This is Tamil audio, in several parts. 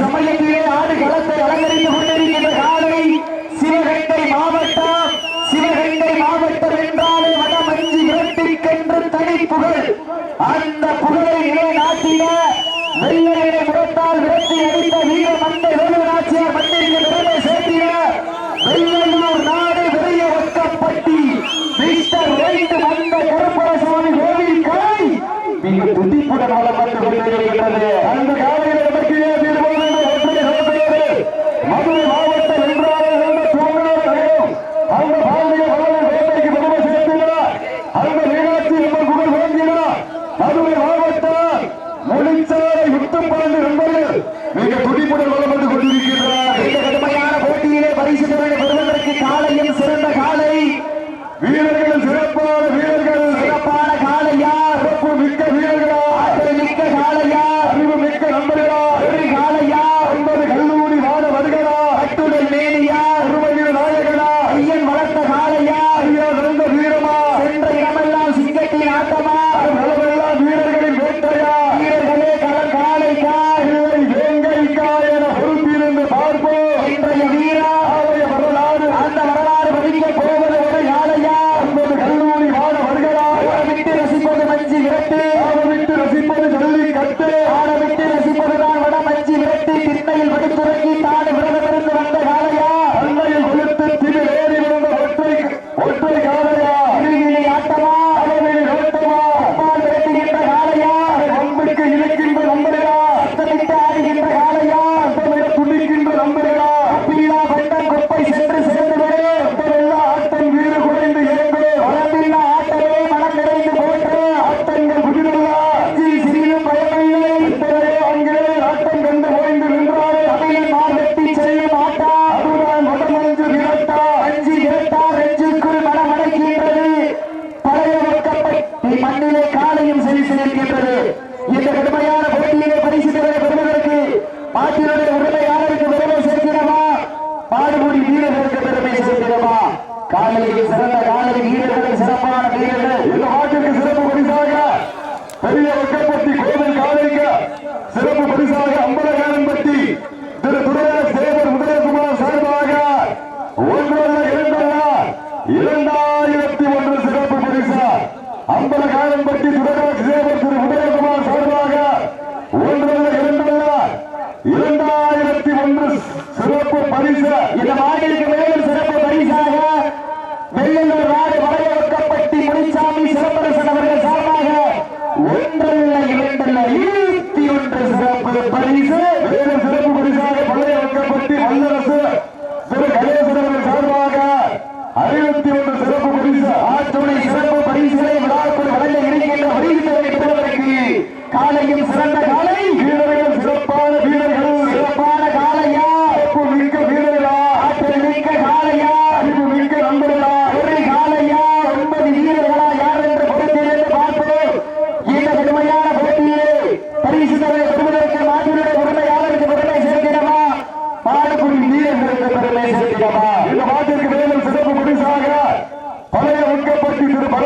சமயத்திலே ஆடு களத்தை அலங்கரித்துக் கொண்டிருக்கின்ற காலை சிவகங்கை மாவட்டம் சிவகங்கை மாவட்டம் என்றாலே வடமஞ்சி விரட்டிருக்கின்ற தனி புகழ். அந்த புகழை நிலைநாட்டின வெள்ளை முகத்தால் விரட்டி அடித்த வீர மந்தை வேலுநாச்சியார் மந்திரிகள் Omar.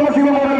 কর্মসূচি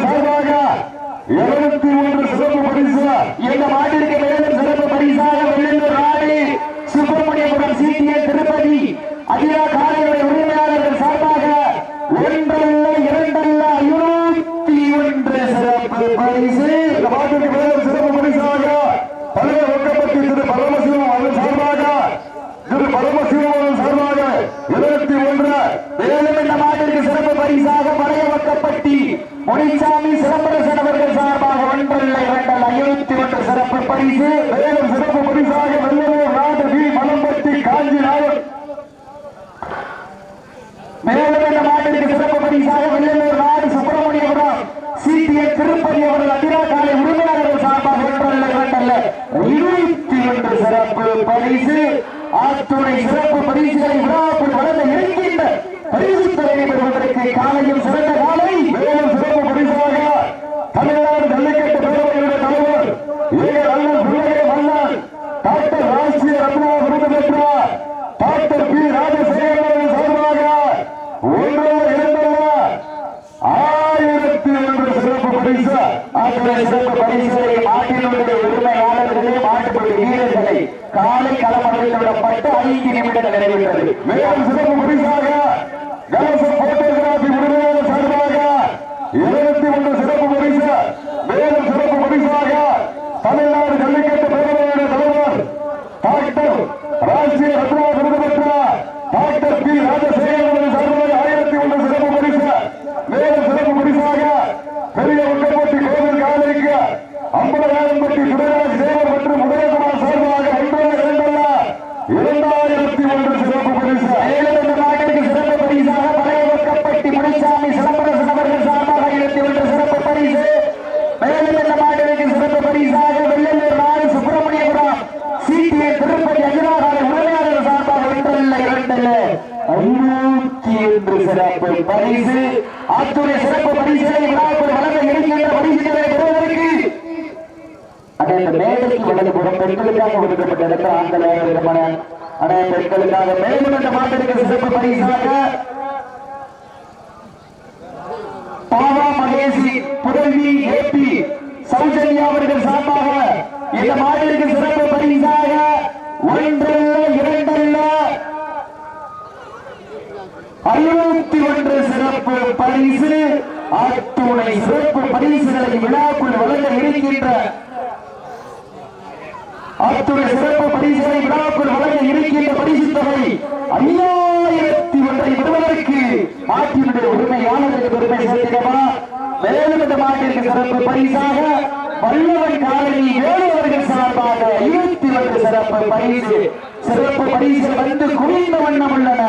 காலை களமடைந்து விடப்பட்டு ஐந்து நிமிடங்கள் நிறைவேற்றது. மேலும் சிறப்பு பரிசாக பரிசு ஆத்தூரை சிறப்பு பரிசுகளை விழாக்கள் வழங்க இருக்கின்ற பரிசுகளை பெறுவதற்கு அனைத்து மேடைக்கு சிறப்பு பரிசாக பாவா மகேசி அவர்கள் சார்பாக இந்த மாட்டிற்கு சிறப்பு சிறப்பு பரிசு அத்துணை சிறப்பு பரிசுகளை விழாக்குள் வழங்க இருக்கின்ற அத்துணை சிறப்பு பரிசுகளை விழாக்குள் வழங்க இருக்கின்ற பரிசு தொகை ஐயாயிரத்தி ஒன்றை விடுவதற்கு ஆட்சியினுடைய உரிமையாளருக்கு பெருமை சேர்க்கிறவா மேலும் இந்த மாட்டிற்கு சிறப்பு பரிசாக வல்லவன் காலனி ஏழுவர்கள் சார்பாக இருபத்தி ஒன்று சிறப்பு பரிசு சிறப்பு பரிசு வந்து குவிந்த வண்ணம் உள்ளன.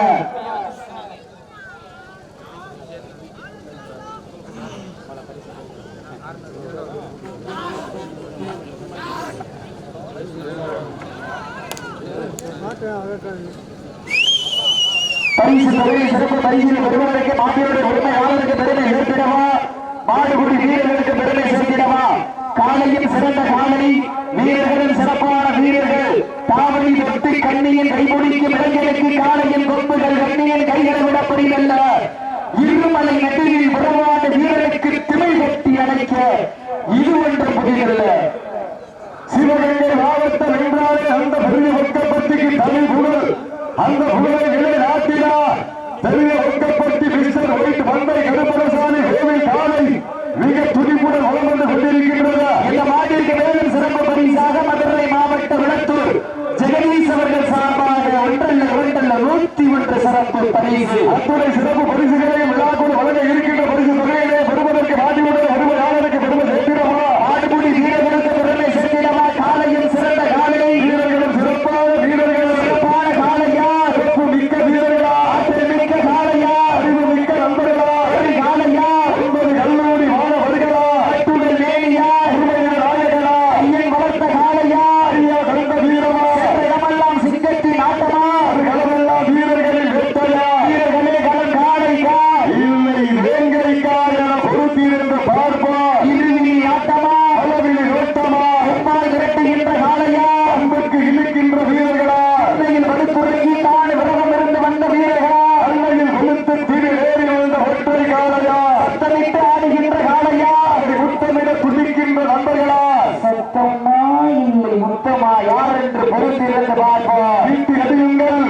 அடித்திருந்து பார்ப்போம் வீட்டிடுங்கள்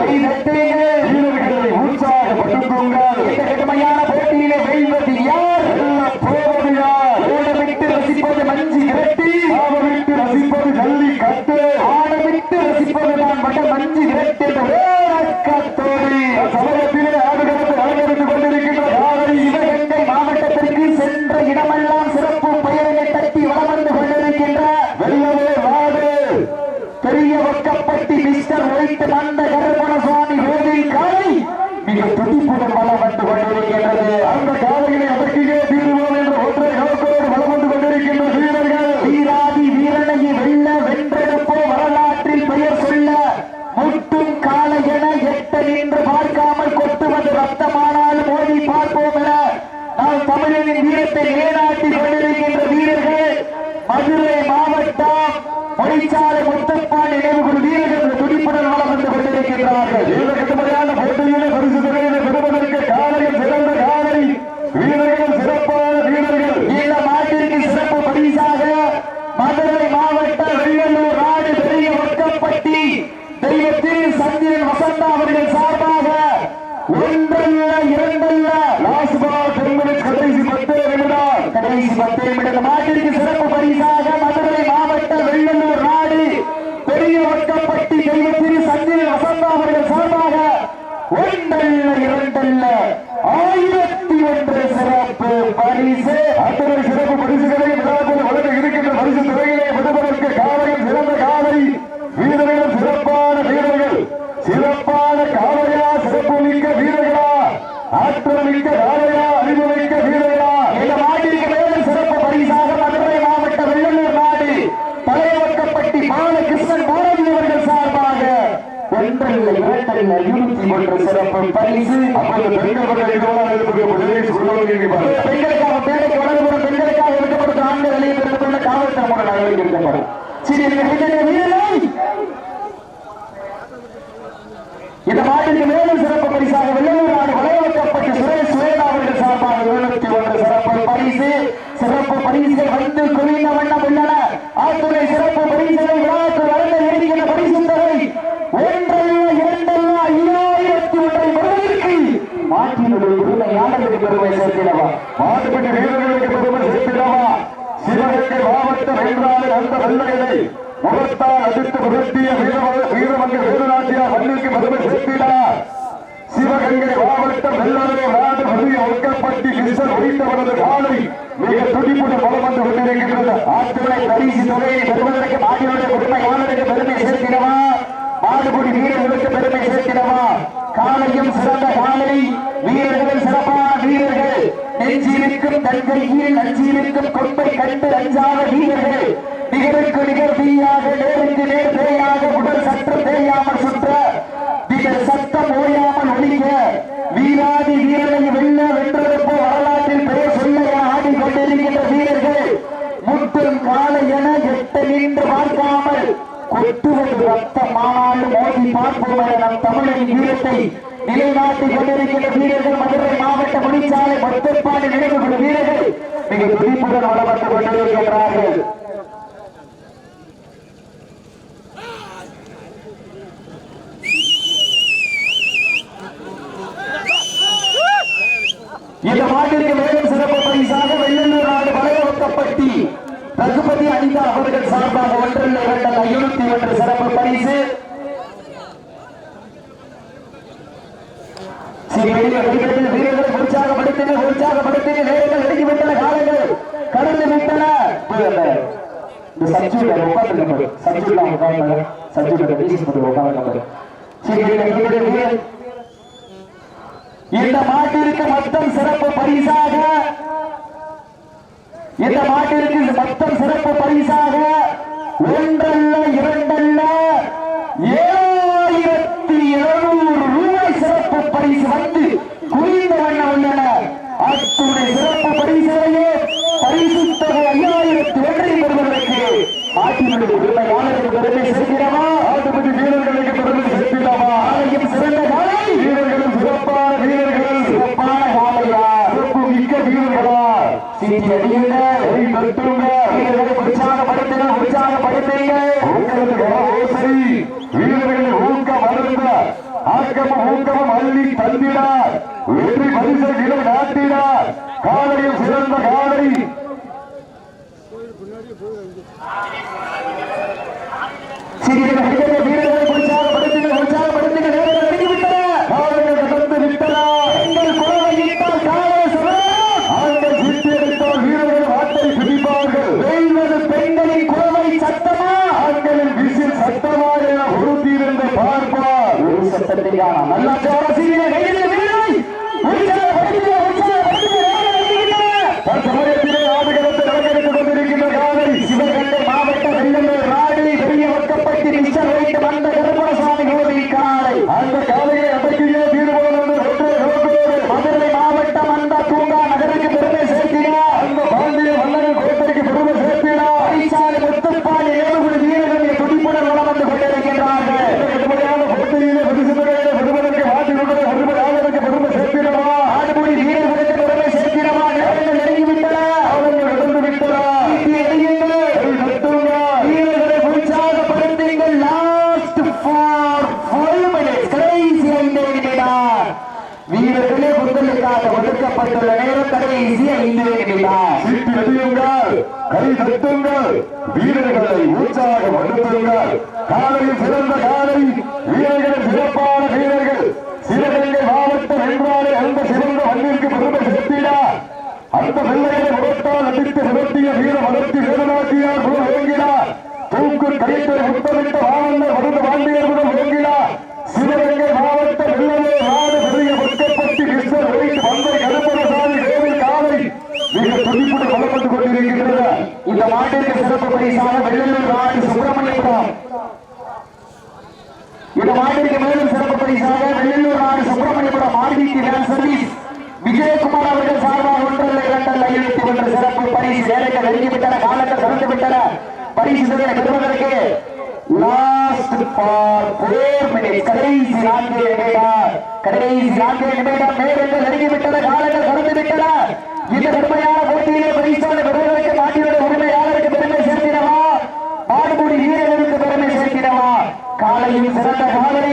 வீரர்களை உற்சாகப்படுத்துங்கள் கடுமையான போட்டியிலே வெல்வதில் யார் போவது யார் ஓடமிட்டு ரசிப்பது மஞ்சி விரட்டி ஆடமிட்டு ரசிப்பது ஜல்லி கட்டு ஆடமிட்டு ரசிப்பது தான் மட்ட மஞ்சி விரட்டி என்ற வேற கத்தோடி মিস্টার রোহিত পান্ডা palavra. இந்த மாதிரி மேலும் சிறப்பு பரிசாக வெள்ளூர் நாடு வளைவக்கப்பட்டு சுரேஷ் சுவேதா அவர்கள் சார்பாக எழுநூத்தி ஒன்று சிறப்பு பரிசு. சிறப்பு பரிசுகள் வைத்து குவிந்த வண்ணம் உள்ளன. ஆத்துறை சிறப்பு பரிசுகளை விழாக்கு வழங்க இருக்கின்ற பரிசு தொகை ஒன்றல்ல இரண்டல்ல ஐயாயிரத்தி ஒன்றை பெறுவதற்கு மாட்டினுடைய உரிமையாளர்களுக்கு பெருமை சேர்க்கிறவா மாட்டுப்பட்ட வீரர்களுக்கு பெருமை சேர்க்கிறவா சிவகங்கை மாவட்டம் என்றாலே அந்த வெள்ளையனை முகத்தால் அடித்து புகழ்த்திய வீரமங்க வேலுநாட்டியா மண்ணுக்கு மதுமை சேர்த்தினார் சிவகங்கை மாவட்டம் வெள்ளாளே நாடு மதுரை ஒக்கப்பட்டி கிருஷ்ணன் ஒழித்தவரது காலை மிக துடிப்புடன் பலம் வந்து கொண்டிருக்கின்றது ஆற்றுமை பரிசு தொகையை பெறுவதற்கு மாட்டினுடைய உரிமையாளருக்கு பெருமை சேர்க்கிறவா மாடுபுடி வீரர்களுக்கு பெருமை சேர்க்கிறவா காலையும் சிறந்த காலை வீரர்கள் சிறப்பான வீரர்கள். நெஞ்சிருக்கும் தன்கையில் நஞ்சிருக்கும் கொப்பை கண்டு அஞ்சாத வீரர்கள். நிகருக்கு நிகர் தீயாக நேருக்கு நேர் தேயாக உடல் சற்று தேயாமல் சுற்ற திகழ் சத்தம் ஓயாமல் ஒழிக்க வீராதி வீரனை வெல்ல வென்றதற்கு வரலாற்றில் பெயர் சொல்ல ஆடிக்கொண்டிருக்கின்ற வீரர்கள் முட்டும் காலை என எட்ட நின்று பார்க்காமல் கொட்டுவது ரத்தம் ஆனாலும் மோதி பார்ப்போம் என நம் தமிழின் வீரத்தை நிலைநாட்டிக் கொண்டிருக்கின்ற வீரர்கள் மதுரை மாவட்ட முடிச்சாலை மொத்தப்பாடு நினைவுகள் வீரர்கள் மிக துடிப்புடன் வளம் கொண்டிருக்கின்றார்கள். இந்த மாட்டிற்கு மேலும் சிறப்பு பரிசாக வெள்ளூர் நாடு வளையவக்கப்பட்டி ரகுபதி அனிதா அவர்கள் சார்பாக ஒன்றில் இரண்டல் ஐநூத்தி ஒன்று சிறப்பு பரிசு. சிறிய வீரர்கள் உற்சாகப்படுத்தின உற்சாகப்படுத்தின நேரங்கள் நெருங்கிவிட்டன காலங்கள் கடந்து விட்டன. இந்த சச்சுல உட்கார்ந்து சச்சுல உட்கார்ந்து சச்சுல உட்கார்ந்து சிறிய வீரர்கள் இந்த மாட்டிற்கு மொத்தம் சிறப்பு பரிசாக. இந்த மாட்டிற்கு மொத்தம் சிறப்பு பரிசாக ஒன்றல்ல இரண்டல்ல ஏழாயிரத்தி இருநூறு ரூபாய் சிறப்பு பரிசு வந்து குவிந்த வண்ணம் உள்ளன. அத்துடைய சிறப்பு பரிசுகளையே பரிசு தொகை ஐயாயிரத்தி ஒன்றை பெறுவதற்கு மாட்டினுடைய உரிமையாளருக்கு பெருமை சேர்க்கிறவா மாட்டுப்பட்டி வீரர்களுக்கு பெருமை சேர்த்திடவா ஆலயம் சிறந்த காலை வீரர்களும் சிறப்பான வீரர்கள் சிறப்பான காலையா சிறப்பு மிக்க வீரர்களா சீட்டி அடியுங்க கை தட்டுங்க வீரர்களை உற்சாகப்படுத்துங்க உற்சாகப்படுத்துங்க சரி வீரர்களை ஊக்கம் அருந்த ஆக்கமும் ஊக்கமும் அள்ளி தந்தினார். வெற்றி பரிசை நிலை நாட்டினார். காலையில் சிறந்த காலை சிறிய வீரர்களை வீரர்களை உற்சாகப்படுத்துங்க உற்சாகப்படுத்துங்க நேரங்கள் நெருங்கிவிட்டன காலையில் நடந்து விட்டனா எங்கள் குரலை இட்டால் காலை சுழலும் ஆண்கள் சித்தி அடித்தால் வீரர்கள் ஆட்டை பிடிப்பார்கள் வெல்வது பெண்களின் குரலை சத்தமா ஆண்களின் விசில் சத்தமா என உறுதியிருந்து பார்ப்பார் ஒரு சத்தத்திற்கான நல்ல சோழ சீரிய கைதிலே வீரரை உற்சாகப்படுத்துங்க உற்சாகப்படுத்துங்க நேரங்கள் நெருங்கிவிட்டன தற்சமயத்திலே ஆடுகளத்தை அலங்கரித்துக் கொண்டிருக்கின்ற காலை சிவகங்கை மாவட்ட வெள்ளலூர் நாடு பெரிய வக்கப்பட்டி மிஸ்டர் வைத்த வீரர்கள் வீரர்களை உற்சாகப்படுத்துங்கள் காலையில் சிறந்த காலை வீரர்கள் சிறப்பான வீரர்கள் சிவகங்கை மாவட்டம் என்றாலே அந்த சிறந்த மண்ணிற்கு பெருமை சேர்த்திட அந்த பிள்ளைகளை உரத்தால் அடித்து நிறுத்திய வீர வளர்த்தி வேதனாக்கியார் குரு இறங்கினார் தூக்கு கைத்தை முத்தமிட்ட வாழந்த மருது பாண்டியர்களுடன் இறங்கினார் சிவகங்கை மாவட்டம் வெள்ளமே நாடு பெரிய பக்கப்பட்டி கிருஷ்ணர் வைத்து வந்தை கருப்பணசாமி கோவில் காலை. மிக துடிப்புடன் வளர்ந்து கொண்டிருக்கின்றன இந்த மாட்டிற்கு சிறப்பு பரிசாக வெள்ளலூர் நாடு சுப்பிரமணியபுரம். இந்த மாட்டிற்கு மேலும் சிறப்பு பரிசாக வெள்ளலூர் நாடு சுப்பிரமணியபுரம் வேன் சர்வீஸ். விஜயகுமார் அவர்கள் சார்பாக ஒன்றல்ல இரண்டல்ல இருபத்தி சிறப்பு பரிசு நேரங்கள் நெருங்கிவிட்டன காலத்தை திறந்து விட்டன. பரிசு தொகையை பெறுவதற்கு லாஸ்ட் ஃபார் ஃபோர் மினிட்ஸ் கடைசி நான்கு நிமிடம் கடைசி நான்கு நிமிடம் நேரங்கள் நெருங்கிவிட்டன காலங்கள் திறந்து விட்டன. இந்த கடுமையான போட்டியிலே பரிசான பெறுவதற்கு மாட்டினுடைய உரிமையாளருக்கு பெருமை சேர்த்திடவா மாடுபுடி வீரர்களுக்கு பெருமை சேர்த்திடவா காலையில் சிறந்த காலை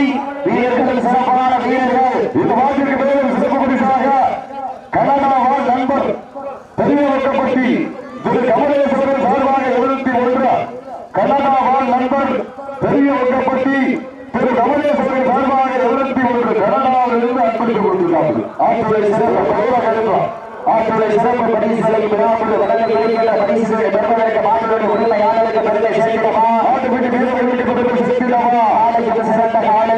வீரர்கள் சிறப்பான வீரர்கள் இந்த மாட்டிற்கு மேலும் சிறப்பு பரிசாக கனடா வாழ் நண்பர் பெரியவக்கப்பட்டி திரு கமலேஸ்வரன் சார்பாக எழுபத்தி ஒன்று கனடா வாழ் நண்பர் பெரியவக்கப்பட்டி திரு கமலேஸ்வரன் சார்பாக எழுபத்தி ஒன்று கனடாவிலிருந்து அர்ப்பணித்துக் கொடுத்திருக்கார்கள் ஆற்றுடைய சிறப்பு பயிர கருத்துவம் ஆற்றுடைய சிறப்பு பரிசுகளை பெறாமல் வழங்க கிடைக்கின்ற பெறுவதற்கு பெருமை சிறந்த காலை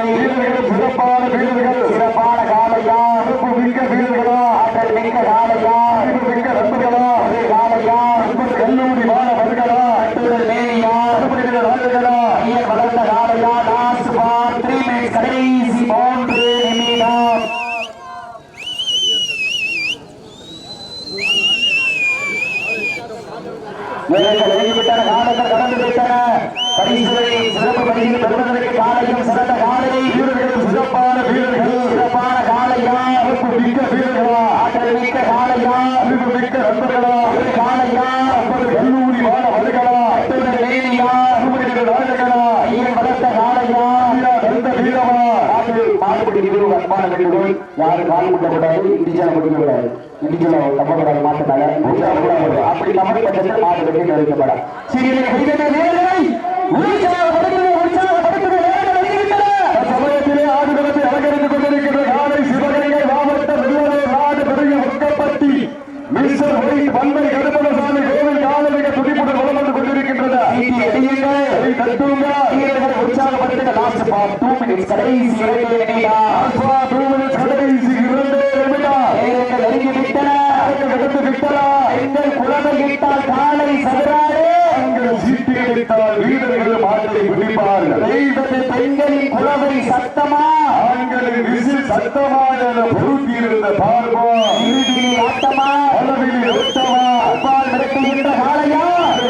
சிறப்பான வீரர்கள் சிறப்பான காலையா சிறப்பு மிக்க வீரர்களா ஆற்றல் மிக்க காலையா அறிவு மிக்க நண்பர்களா ஒரு காலையா நண்பர் கல்லூரி மாணவர்களா அட்டுதல் மேனியா அனுமதிக்கிற நாடுகளா ஐயர் வளர்ந்த காலையா லாஸ்ட் பார் த்ரீ மினிட்ஸ் கடைசி மூன்று நிமிடம் வீரர்கள் வெளிவிட்டன காலங்கள் கடந்து விட்டன பரிசுகளை சிறப்பு பெறுவதற்கு காலையும் சிறந்த காலை. சிறப்பான வீரர்கள் சிறப்பான காலையா மிக்க வீரர்களா. ஆற்றல் மிக்க காலையா மிக்க நண்பர்கள். அன்பான யாரும் கால் முட்டக்கூடாது இடிச்சல முடிக்கக்கூடாது இடிச்சல அப்படி தமிழ் பட்சத்தில் மாடு வெட்டி சிறிய வீரர்களை உற்சாகப்படுத்துவது உற்சாகப்படுத்துவது நேரங்கள் நெருங்கிவிட்டன. சமயத்திலே ஆடுகளத்தை அலங்கரித்துக் கொண்டிருக்கின்ற காலை சிவகங்கை மாவட்டம் வெள்ளூர் நாடு பெரிய ஒக்கப்பட்டி மிஸ்டர் ஒயிட் வன்மை கருப்பணசாமி கோவில் காலமிக துடிப்புடன் வளம் வந்து கொண்டிருக்கின்றன சீட்டி அடியுங்கள். கை தட்டுங்க வீரர்களை உற்சாகப்படுத்துங்க. Last for two minutes. கடைசி இரண்டு நிமிடம். ஆல்பா டூமினிட் கடைசி இரண்டே நிமிடம் நேரங்கள் நெருங்கிவிட்டன. எடுத்து விட்டலா பெண்கள் குழந்தையிட்டால் காலை சதுராடு எங்கள் சீட்டி அடித்தால் வீரர்கள் மாட்டை பிடிப்பார்கள் தெய்வத்து பெண்களின் குழவை சத்தமா ஆண்களின் விசில் சத்தமாக பொருத்தியிருந்த பார்ப்போம். இறுதியில் ஆட்டமா? அளவில் ஒட்டமா அப்பால் மிரட்டுகின்ற காளையா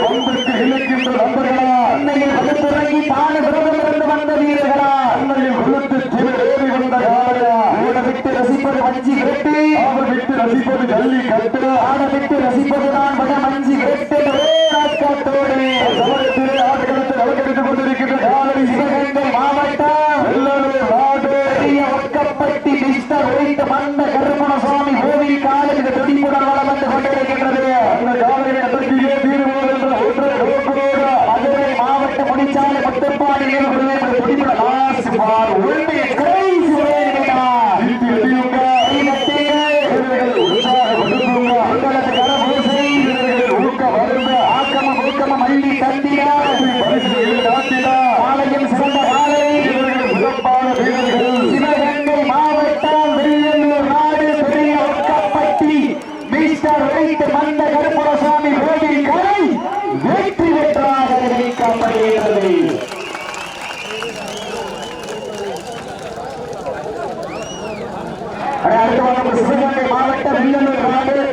ஒன்றுக்கு இழைக்கின்ற நண்பர்களா? அன்னையில் வகுப்புறங்கி தானே விரதம் இருந்து வந்த வீரர்களா? அன்னையில் விழுத்து திமிர் ஏறி வந்த காலையா ஓட விட்டு ரசிப்பது வஞ்சி விரட்டு. அவர் விட்டு ரசிப்பது ஜல்லி கட்டு. ஆட விட்டு ரசிப்பதுதான் வட மஞ்சி விரட்டு. ஒரே நாட்காட்டோடு. சமயத்திலே ஆட்டுக்களத்தை அலங்கரித்துக் கொண்டிருக்கின்ற காலை சிவகங்கை மாவட்டம்